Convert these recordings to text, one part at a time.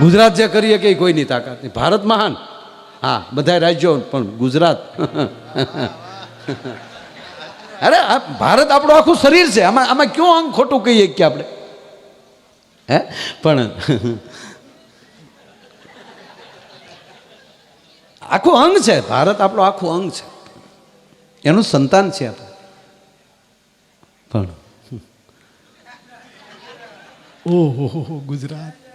ગુજરાત જે કરીએ કે કોઈની તાકાત નહીં. ભારત મહાન. હા બધા રાજ્યો પણ ગુજરાત. અરે ભારત આપણું આખું શરીર છે. આમાં આમાં કયો અંગ ખોટું કહીએ કે આપણે? હે? પણ આખું અંગ છે. ભારત આપણો આખું અંગ છે. એનું સંતાન છે આપણે. પણ ઓહો, ગુજરાત.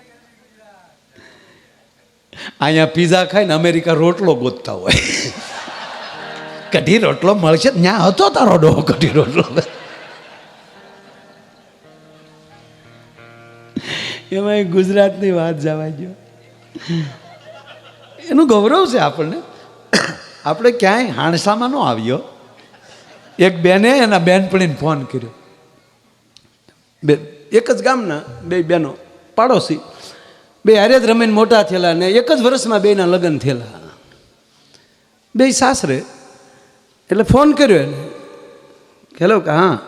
અહીંયા પીઝા ખાઈને અમેરિકા રોટલો ગોતતા હોય. કઢી રોટલો મળશે? ત્યાં હતો તારો ડો કઢી રોટલો. એમાં ગુજરાતની વાત જવા ગયો એનું ગૌરવ છે આપણને. આપણે ક્યાંય હાણસામાં ન આવ્યો એક બેને એના બેનપણીને ફોન કર્યો. બે એક જ ગામના બે બેનો, પાડોશી. બે હારે જ રમીને મોટા થયેલા ને એક જ વર્ષમાં બેના લગ્ન થયેલા. બે સાસરે. એટલે ફોન કર્યો એને. હેલો, કે હા.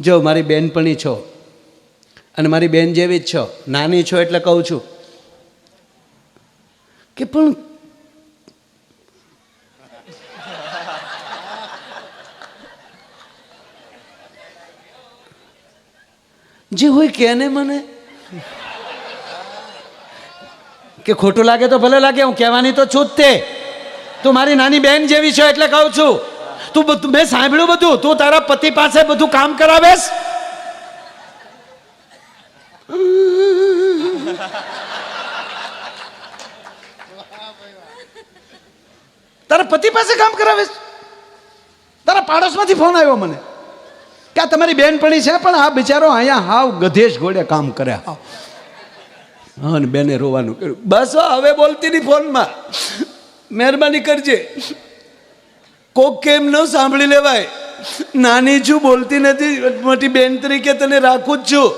જો, મારી બહેનપણી છો. અને મારી બેન જેવી જ છો. નાની છો એટલે કહું છું. કે, પણ જે હોય કે ને મને. કે ખોટું લાગે તો ભલે લાગે, હું કહેવાની તો છું જ તે. તું મારી નાની બહેન જેવી છો એટલે કહું છું. તું બધું, મેં સાંભળ્યું બધું. તું તારા પતિ પાસે બધું કામ કરાવેશ? તારા પતિ પાસે કામ કરાવેશ? તારા પાડોશમાંથી ફોન આવ્યો મને. કે આ તમારી બેનપણી છે, પણ આ બિચારો અહીંયા હાવ ગધેશ ઘોડે કામ કરે. હાવ હા ને બેને રોવાનું કર્યું. બસ હવે બોલતી નહીં ફોનમાં. મહેરબાની કરજે. કોક કેમ ન સાંભળી લેવાય. નાની છું, બોલતી નથી. મોટી બેન તરીકે તને રાખું જ છું.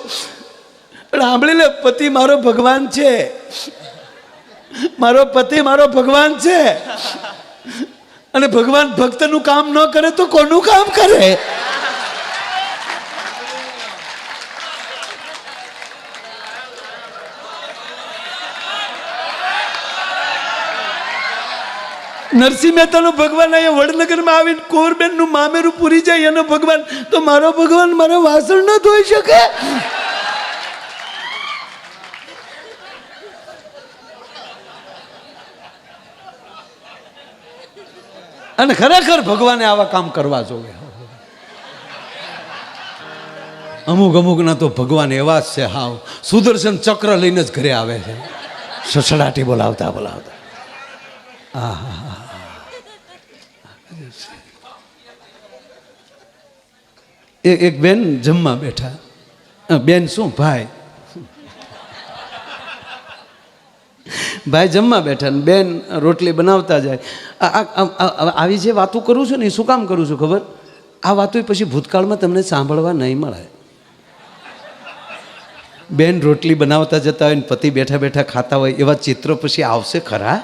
પણ સાંભળી લે, પતિ મારો ભગવાન છે. મારો પતિ મારો ભગવાન છે. અને ભગવાન ભક્તનું કામ ન કરે તો કોનું કામ કરે? નરસિંહ મહેતાનો ભગવાન અહીંયા વડનગરમાં આવીને કોરબેનનું મામેરું પૂરી જાય એનો ભગવાન. તો મારો ભગવાન મારો વાસણ ન ધોઈ શકે? અને ખરેખર ભગવાને આવા કામ કરવા જોઈએ અમુક અમુકના તો ભગવાન એવા જ છે, હાવ. સુદર્શન ચક્ર લઈને જ ઘરે આવે છે. સસડાટી બોલાવતા બોલાવતા. એક એક બેન જમવા બેઠા. બેન શું, ભાઈ? ભાઈ જમવા બેઠા ને બેન રોટલી બનાવતા જાય. આવી જે વાતો કરું છું ને એ શું કામ કરું છું ખબર? આ વાતો પછી ભૂતકાળમાં તમને સાંભળવા નહીં મળે. બેન રોટલી બનાવતા જતા હોય ને પતિ બેઠા બેઠા ખાતા હોય એવા ચિત્રો પછી આવશે ખરા?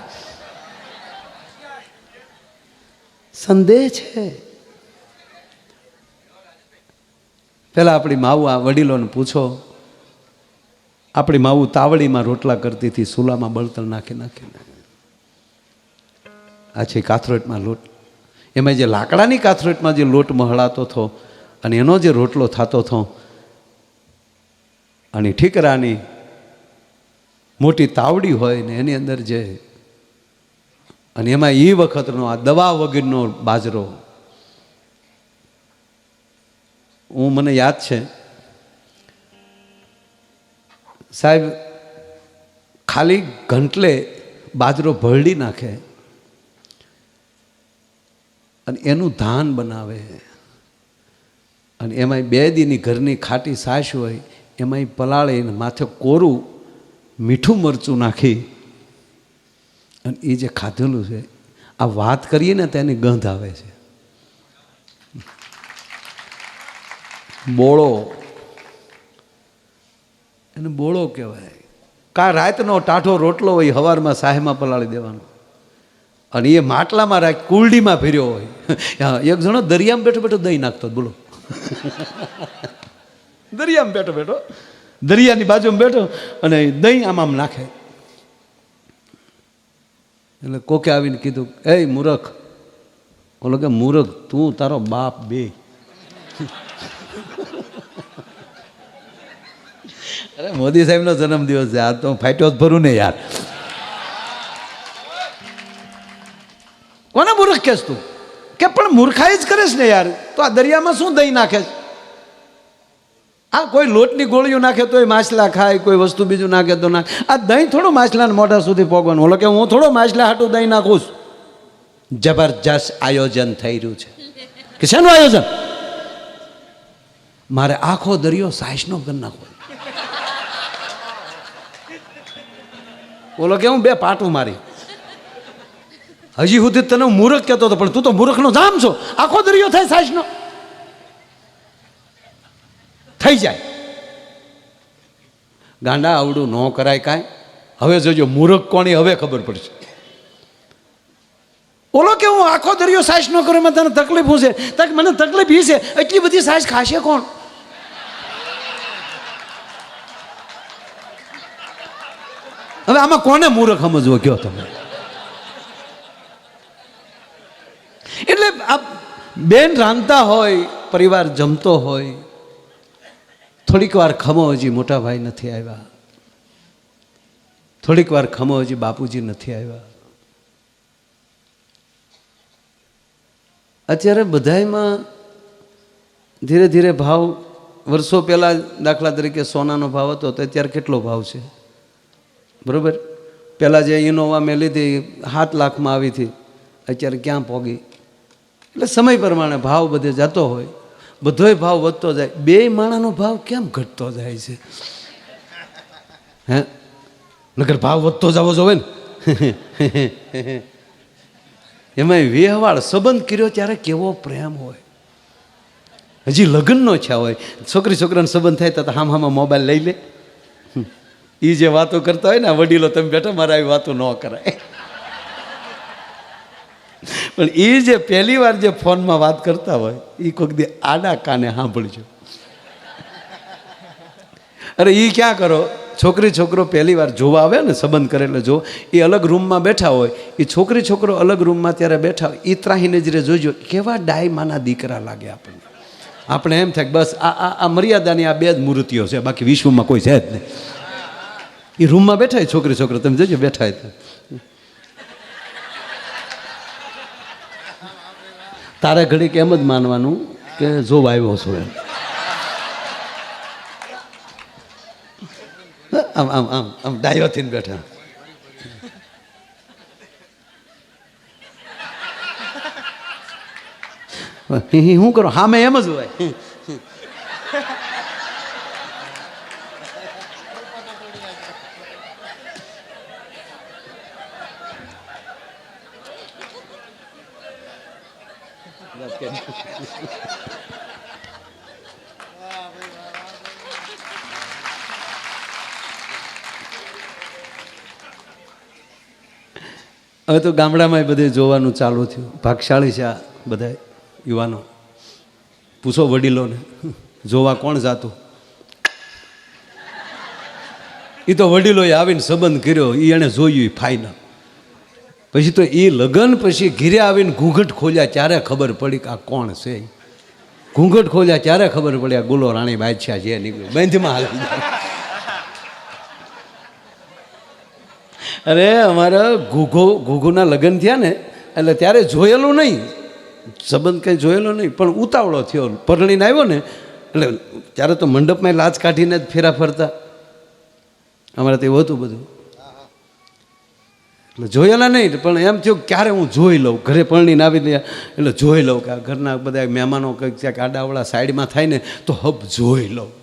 સંદેહ છે. પહેલાં આપણી માવું આ વડીલોને પૂછો. આપણી માવું તાવડીમાં રોટલા કરતી હતી, સુલામાં બળતણ નાખી નાખીને. આ છે કાથરોટમાં લોટ. એમાં જે લાકડાની કાથરોટમાં જે લોટ મહળાતો હતો અને એનો જે રોટલો થતો હતો અને ઠીકરાની મોટી તાવડી હોય ને એની અંદર જે, અને એમાં એ વખતનો આ દવા વગરનો બાજરો હું, મને યાદ છે. સાહેબ, ખાલી ઘંટલે બાજરો ભરડી નાખે અને એનું ધાન બનાવે. અને એમાંય બે દીની ઘરની ખાટી સાસ હોય, એમાંય પલાળીને માથે કોરું, મીઠું મરચું નાખી. અને એ જે ખાધેલું છે, આ વાત કરીએ ને તેની ગંધ આવે છે. બોળો. એને બોળો કહેવાય. કા રાતનો ટાઢો રોટલો હોય હવારમાં સાહેમાં પલાળી દેવાનો. અને એ માટલામાં રાખ, કુલડીમાં ફેર્યો હોય. એક જણો દરિયામાં બેઠો બેઠો દહીં નાખતો બોલો. દરિયામાં બેઠો બેઠો. દરિયાની બાજુમાં બેઠો અને દહીં આમ આમ નાખે. એટલે કોકે આવીને કીધું એ મૂરખ. ઓલો કે, મૂરખ, તું તારો બાપ બે. અરે, મોદી સાહેબનો જન્મદિવસ છે. આ તો ફાટ્યો જ ભરું ને યાર. કોને મૂર્ખ કહેશ તું? કે પણ મૂર્ખાઈ જ કરીશ ને યાર. તો આ દરિયામાં શું દહીં નાખે આ કોઈ લોટની ગોળીઓ નાખે તોય માછલા ખાય, કોઈ વસ્તુ બીજું નાખે તો નાખે આ દહીં થોડું માછલાને મોઢા સુધી પોગવાનું. ઓલો કે હું થોડો માછલા હાટું દહીં નાખું છું? જબરજસ્ત આયોજન થઈ રહ્યું છે. કે શેનું આયોજન? મારે આખો દરિયો સાઈસનો કરી નાખવો ઓલો કે હું બે પાટું મારી. હજી સુધી તને હું મૂર્ખ કહેતો હતો, પણ તું તો મૂર્ખનો જામ છો. આખો દરિયો થાય સાઈઝનો થઈ જાય. ગાંડા આવડું ન કરાય કાંઈ. હવે જોજો, મૂર્ખ કોની હવે ખબર પડશે. ઓલો કે હું આખો દરિયો સાઈસ ન કરું, એમાં તને તકલીફ હું છે? મને તકલીફ એ છે, એટલી બધી સાઈઝ ખાશે કોણ? આમાં કોને મૂર્ખ સમજવો કયો તમે? એટલે આ બેન રાંધતા હોય, પરિવાર જમતો હોય, થોડીક વાર ખમો હજી મોટા ભાઈ નથી આવ્યા. થોડીક વાર ખમો હજી બાપુજી નથી આવ્યા. અત્યારે બધાયમાં ધીરે ધીરે ભાવ, વર્ષો પહેલાં દાખલા તરીકે સોનાનો ભાવ હતો તો અત્યારે કેટલો ભાવ છે? બરાબર? પહેલાં જે ઇનોવા મેં લીધી, સાત લાખમાં આવી હતી. અત્યારે ક્યાં પોગી? એટલે સમય પ્રમાણે ભાવ બધે જતો હોય. બધોય ભાવ વધતો જાય. બે માણાનો ભાવ કેમ ઘટતો જાય છે? હે? નગર ભાવ વધતો જવો જોવે ને? એમાં વ્યવહાર સંબંધ કર્યો ત્યારે કેવો પ્રેમ હોય. હજી લગ્નનો છે હોય. છોકરી છોકરાનો સંબંધ થાય તો હામ હામાં મોબાઈલ લઈ લે. એ જે વાતો કરતા હોય ને વડીલો, તમે બેઠા, મારે આવી વાતો ન કરાય. પણ એ જે પહેલી વાર જે ફોનમાં વાત કરતા હોય એ કોઈક દે આડા કાને સાંભળજો. અરે એ ક્યાં કરો? છોકરી, છોકરો પહેલી વાર જોવા આવે ને, સંબંધ કરે એટલે જો એ અલગ રૂમમાં બેઠા હોય એ છોકરી, છોકરો અલગ રૂમમાં ત્યારે બેઠા હોય એ ત્રાહીને જ રે જોજો, કેવા ડાય માના દીકરા લાગે આપણને. આપણે એમ થાય બસ આ આ મર્યાદાની આ બે જ મૂર્તિઓ છે, બાકી વિશ્વમાં કોઈ છે જ નહીં. એ રૂમમાં બેઠા છોકરી છોકરો, તમે જોજો બેઠા હોય તો. તારે ઘડીક એમ જ માનવાનું કે જોબ આવ્યો છું એમ. આમ આમ આમ આમ ડાયો થઈને બેઠા. હું કરો? હા, મેં એમ જ હોય. હવે તો ગામડામાં બધે જોવાનું ચાલુ થયું. ભાગશાળી છે આ બધા યુવાનો. પૂછો વડીલોને, જોવા કોણ જાતું? એ તો વડીલોએ આવીને સંબંધ કર્યો એ એણે જોયું ફાઇનલ પછી તો એ લગ્ન પછી ઘીરે આવીને ઘૂંઘટ ખોલ્યા, ત્યારે ખબર પડી કે આ કોણ છે ઘૂંઘટ ખોલ્યા, ત્યારે ખબર પડી આ ગુલો રાણી બાદશાહ છે નીકળ્યું. બંધમાં હાલી અરે, અમારા ઘૂઘો, ઘૂઘુના લગ્ન થયા ને, એટલે ત્યારે જોયેલું નહીં. સંબંધ કંઈ જોયેલો નહીં, પણ ઉતાવળો થયો. પરણીને આવ્યો ને, એટલે ત્યારે તો મંડપમાં લાચ કાઢીને જ ફેરા ફરતા. અમારે તો એવું હતું બધું. એટલે જોયેલા નહીં, પણ એમ થયું ક્યારે હું જોઈ લઉં? ઘરે પરણીને આવી દે એટલે જોઈ લઉં કે ઘરના બધા મહેમાનો કંઈક ત્યાં આડાવડા સાઈડમાં થાય ને, તો હબ જોઈ લઉં.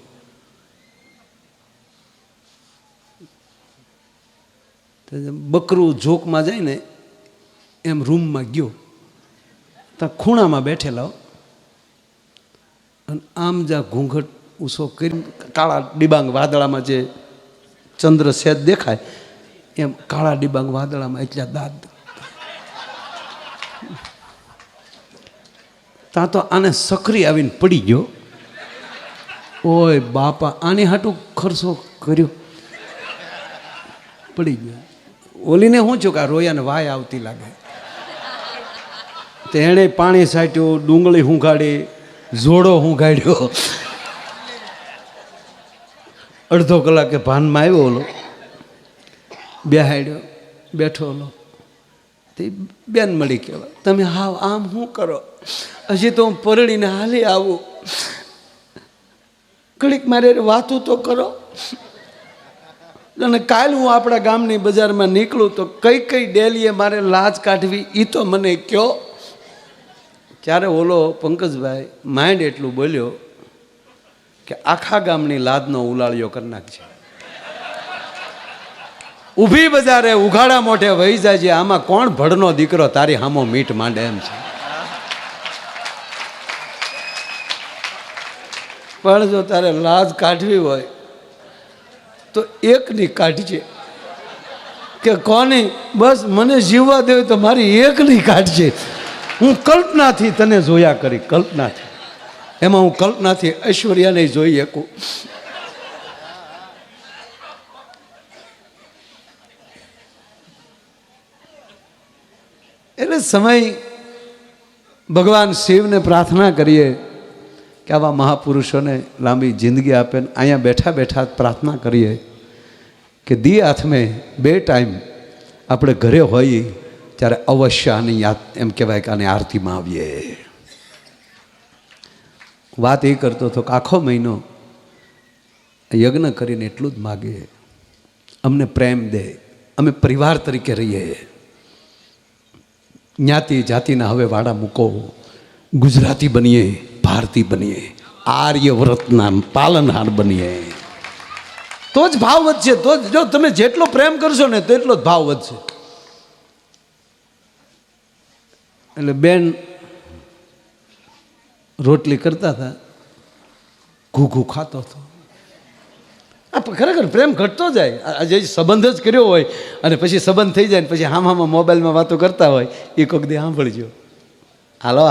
બકરું જોકમાં જાય ને, એમ રૂમમાં ગયો. ત્યાં ખૂણામાં બેઠેલા અને આમ જા ઘૂંઘટ ઊંસો કરી, કાળા ડિબાંગ વાદળામાં જે ચંદ્ર સેજ દેખાય, એમ કાળા ડિબાંગ વાદળામાં એટલા દાંત. ત્યાં તો આને સકરી આવીને પડી ગયો. ઓય બાપા, આની હાટું ખર્ચો કર્યો. પડી ગયો. ઓલીને શું છું કે રોયાને વાય આવતી લાગે? તો એણે પાણી સાટ્યું ડુંગળી હુંઘાડી જોડો હુંઘાડ્યો. અડધો કલાકે ભાનમાં આવ્યો ઓલો. બેહાડ્યો, બેઠો ઓલો. તે બેન મળી કહેવાય તમે હાવ આમ શું કરો? હજી તો હું પરળીને હાલી આવું. ઘડીક મારે વાતું તો કરો. અને કાલ હું આપણા ગામની બજારમાં નીકળું તો કઈ કઈ ડેલીએ મારે લાજ કાઢવી એ તો મને કયો. ત્યારે ઓલો પંકજભાઈ માઇન્ડ એટલું બોલ્યો કે આખા ગામની લાદનો ઉલાળ્યો કરી નાખજે. ઊભી બજારે ઉઘાડા મોઢે વહી જાય છે, આમાં કોણ ભડનો દીકરો તારી હામો મીઠ માંડે એમ છે. પણ જો તારે લાજ કાઢવી હોય તો એકની કાઢજે. કે કોની? બસ મને જીવવા દેવ તો મારી એકની કાઢજે. હું કલ્પનાથી તને જોયા કરી, કલ્પનાથી. એમાં હું કલ્પનાથી ઐશ્વર્યાને જોઈ શકું. એટલે સમય ભગવાન શિવને પ્રાર્થના કરીએ. કે આવા મહાપુરુષોને લાંબી જિંદગી આપે ને અહીંયા બેઠા બેઠા પ્રાર્થના કરીએ કે દી હાથમે બે ટાઈમ આપણે ઘરે હોઈએ ત્યારે અવશ્ય આની યાદ એમ કહેવાય કે આની આરતીમાં આવીએ. વાત એ કરતો હતો કે આખો મહિનો યજ્ઞ કરીને એટલું જ માગીએ અમને પ્રેમ દે. અમે પરિવાર તરીકે રહીએ. જ્ઞાતિ જાતિના હવે વાડા મૂકો. ગુજરાતી બનીએ. ભારતી બનીએ, આર્યવ્રતના પાલનહાર બનીએ. તો જ ભાવ વધશે. તો જ જો તમે જેટલો પ્રેમ કરશો ને તેટલો જ ભાવ વધશે. એટલે બેન રોટલી કરતા હતા, ઘૂઘું ખાતો હતો. આ ખરેખર પ્રેમ ઘટતો જાય. આજે સંબંધ જ કર્યો હોય અને પછી સંબંધ થઈ જાય ને પછી હામ હામાં મોબાઈલમાં વાતો કરતા હોય, એ કોઈક દે સાંભળજો. હાલો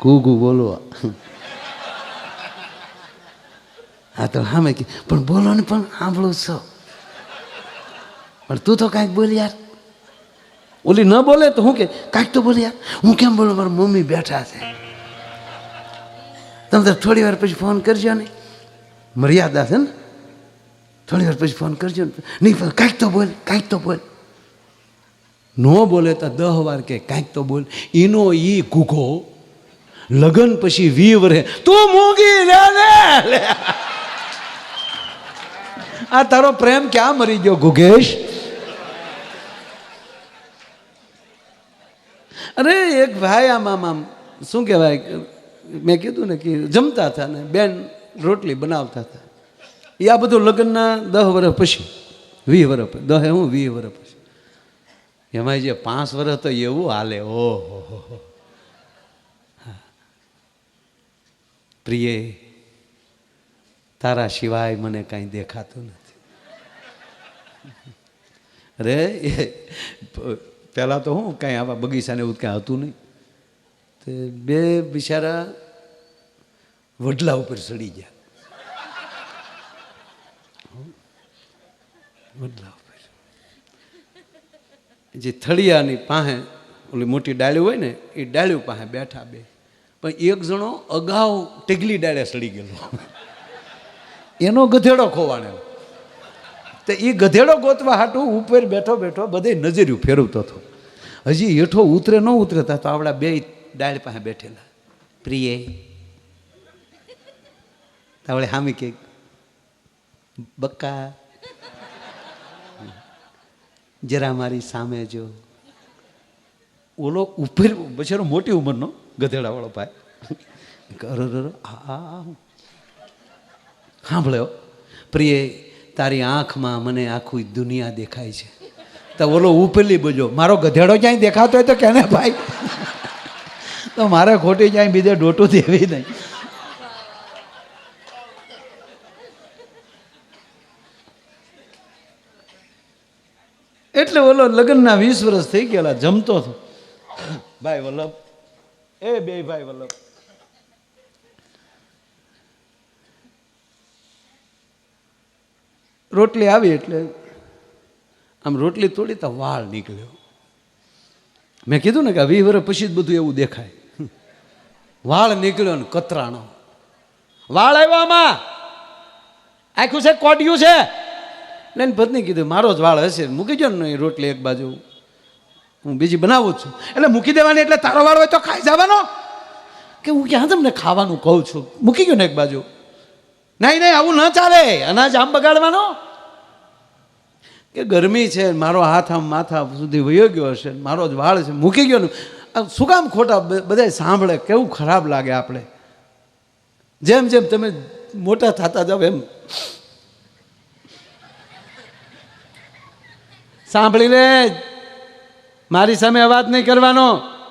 ઘૂઘું બોલો. હા, તો હા, મેં કી પણ બોલો ને, પણ સાંભળું છો. પણ તું તો કાંઈક બોલ યાર. ઓલી ન બોલે તો હું કે, કાંઈક તો બોલ યાર, હું કેમ બોલું? મારા મમ્મી બેઠા છે. તમે તો થોડી વાર પછી ફોન કરજો ને. મર્યાદા છે ને. થોડી વાર પછી ફોન કરજો ને. નહીં કાંઈક તો બોલ, કાંઈક તો બોલ. ન બોલે તો દહ વાર કે કાંઈક તો બોલ. એનો ઈ કૂકો લગન પછી વી વરે તું મૂંગી લે લે. આ તારો પ્રેમ ક્યાં મરી ગયો, ગુગેશ? અરે, એક ભાઈ આમ આમ શું કહેવાય, મેં કીધું ને કે જમતા હતા ને, બેન રોટલી બનાવતા હતા. એ આ બધું લગ્નના દહ વર્ષ પછી, વીસ વર્ષ દહે, હું વીસ વર્ષ પછી. એમાં જે પાંચ વર્ષ તો એવું હાલે, ઓહો હો હો. હા. પ્રિય તારા સિવાય મને કાંઈ દેખાતું નથી. અરે પહેલાં તો હું કાંઈ આવા બગીચાને એવું કાંઈ હતું નહીં. તે બે બિચારા વડલા ઉપર ચડી ગયા. વડલા ઉપર. જે થળિયાની પાસે ઓલી મોટી ડાળી હોય ને, એ ડાળીઓ પાસે બેઠા બે. પણ એક જણો અગાઉ ટેગલી ડાળે સડી ગયેલો. એનો ગધેડો ખોવાણેલો. તો એ ગધેડો ગોતવા હાટું ઉપર બેઠો બેઠો બધે નજર્યું ફેરવતો હતો. હજી હેઠો ઉતરે ન ઉતરતા તો આવડા બે ડાળ પાસે બેઠેલા. પ્રિય તાવડે હામી કે, બક્કા, જરા મારી સામે જો. ઓલો ઉપર બચારો મોટી ઉંમરનો. ગધેડાવાળો ભાઈ. આ? સાંભળ્યો? પ્રિય, તારી આંખમાં મને આખું દુનિયા દેખાય છે. તો ઓલો ઉપરલી બોજો, મારો ગધેડો ક્યાંય દેખાતો હોય તો કેને ભાઈ? તો મારે ખોટી ક્યાંય બીજે ડોટું દેવી નહીં. એટલે ઓલો લગ્નના વીસ વર્ષ થઈ ગયેલા, જમતો હતો. ભાઈ વલ્લભ એ બે ભાઈ વલ્લભ. રોટલી આવી એટલે આમ રોટલી તોડી તો વાળ નીકળ્યો. મેં કીધું ને કે વી વર્ષ પછી જ બધું એવું દેખાય. વાળ નીકળ્યો ને કતરાણો. વાળ આવ્યો આમાં. આખું છે કોટ્યું છે. લઈને પત્ની કીધું, મારો જ વાળ હશે. મૂકી ગયો ને રોટલી એક બાજુ. હું બીજી બનાવું છું. એટલે મૂકી દેવાની એટલે તારો વાળ હોય તો ખાઈ જવાનો. કે હું ક્યાં તમને ખાવાનું કહું છું? મૂકી ગયો ને એક બાજુ. નહીં નહીં, આવું ન ચાલે. અનાજ આમ બગાડવાનો. કે ગરમી છે, મારો હાથ આમ માથા સુધી વયો ગયો હશે, મારો જ વાળ છે, મૂકી ગયો ને. શું કામ ખોટા બધા સાંભળે, કેવું ખરાબ લાગે આપણે. જેમ જેમ તમે મોટા થતા જાવ એમ. સાંભળી લે. મારી સામે અવાજ નહીં કરવાનો.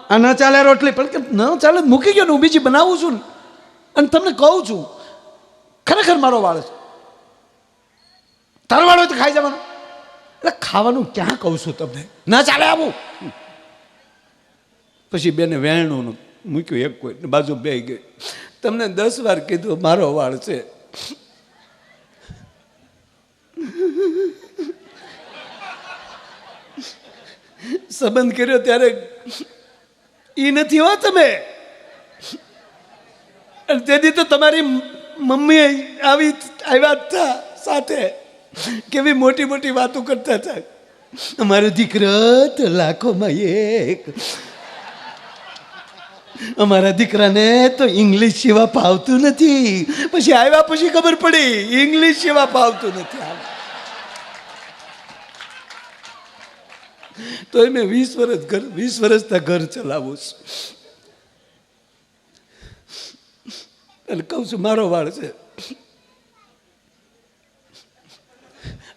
આ ન ચાલે રોટલી. પણ ન ચાલે? મૂકી ગયો ને હું બીજી બનાવું છું ને. અને તમને કહું છું, ખરેખર મારો વાળ છે. તારો વાળો તો ખાઈ જવાનું. એટલે ખાવાનું ક્યાં કહું છું તમને? ન ચાલે આવું. પછી બેને વેણું મૂક્યું એક કોઈ બાજુ બે ગઈ. તમને દસ વાર કીધું મારો વાળ છે. સંબંધ કર્યો ત્યારે એ નથી હો તમે. તેથી તો તમારી મમ્મી આવી આવ્યા હતા સાથે. કેવી મોટી મોટી વાતો કરતા હતા. અમારો દીકરો તો લાખોમાં એક. અમારા દીકરાને તો ઇંગ્લિશ સિવા ફાવતું નથી. પછી આવ્યા પછી ખબર પડી, ઇંગ્લિશ સિવા ફાવતું નથી. તો મેં વીસ વર્ષ ઘર, વીસ વર્ષથી ઘર ચલાવું છું. અને કહું છું, મારો વાળ છે.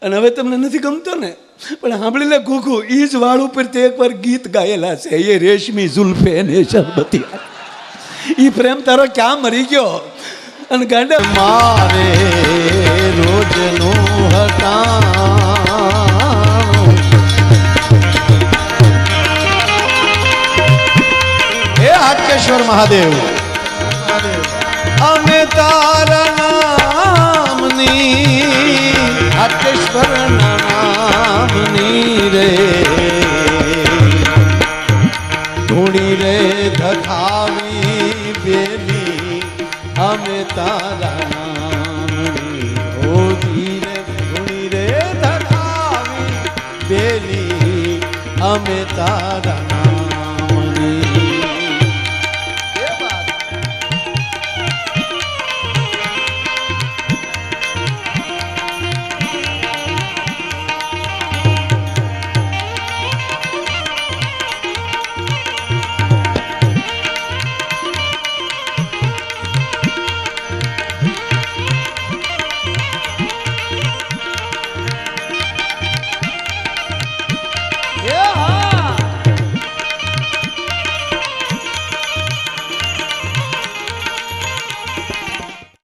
અને હવે તમને નથી ગમતો ને? પણ સાંભળી લે ઘૂઘુ એ જ વાળ ઉપર તે એકવાર ગીત ગાયેલા છે. એ રેશમી જુલ્ફે ને શરબતી એ પ્રેમ તારો ક્યાં મરી ગયો? અને ગાંડા મારે રોજનું હટાણું senhor Mahadev.